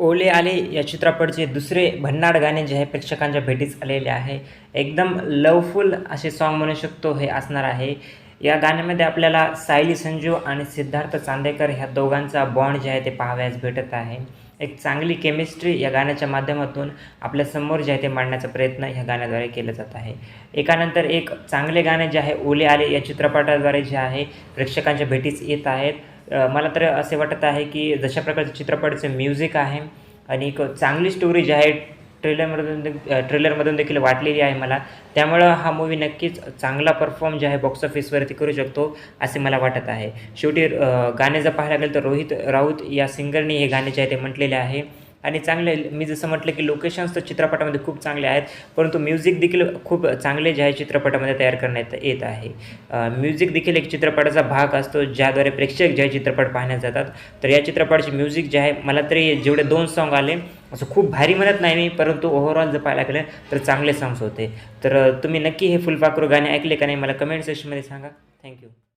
ओले आले या चित्रपटचे दुसरे भन्नाड गाणे जे आहे प्रेक्षकांच्या भेटीस आलेले आहे. एकदम लवफुल असे सॉन्ग म्हणू शकतो हे असणार आहे. या गाण्यामध्ये आपल्याला सायली संजू आणि सिद्धार्थ चांदेकर ह्या दोघांचा बॉन्ड जे आहे ते पाहावयास भेटत आहे. एक चांगली केमिस्ट्री या गाण्याच्या माध्यमातून आपल्यासमोर जे आहे ते मांडण्याचा प्रयत्न ह्या गाण्याद्वारे केला जात आहे. एकानंतर एक चांगले गाणे जे आहे ओले आले या चित्रपटाद्वारे जे आहे प्रेक्षकांच्या भेटीस येत आहेत. मला तर असे वाटत आहे की जशा प्रकारचं चित्रपटाचं म्युझिक आहे आणि एक चांगली स्टोरी जी आहे ट्रेलरमधून ट्रेलरमधून देखील वाटलेली आहे मला. त्यामुळं हा मूवी नक्कीच चांगला परफॉर्म जे आहे बॉक्स ऑफिसवरती करू शकतो असे मला वाटत आहे. शेवटी गाणे जर पाहायला गेलं तर रोहित राऊत या सिंगरने हे गाणे जे आहे ते म्हटलेले आहे. आणि चांगले मी जसं म्हटलं की लोकेशन्स तर चित्रपटामध्ये खूप चांगले आहेत परंतु म्युझिक देखील खूप चांगले जे आहे चित्रपटामध्ये तयार करण्यात येत आहे. म्युझिक देखील एक चित्रपटाचा भाग असतो ज्याद्वारे प्रेक्षक जे आहे चित्रपट पाहण्यात जातात. तर या चित्रपटाचे म्युझिक जे आहे मला तरी जेवढे दोन सॉन्ग आले असं खूप भारी म्हणत नाही मी परंतु ओव्हरऑल जर पाहायला गेलं तर चांगले सॉंग्स होते. तर तुम्ही नक्की हे फुलपाखरू गाणे ऐकले का नाही मला कमेंट सेक्शनमध्ये सांगा. थँक्यू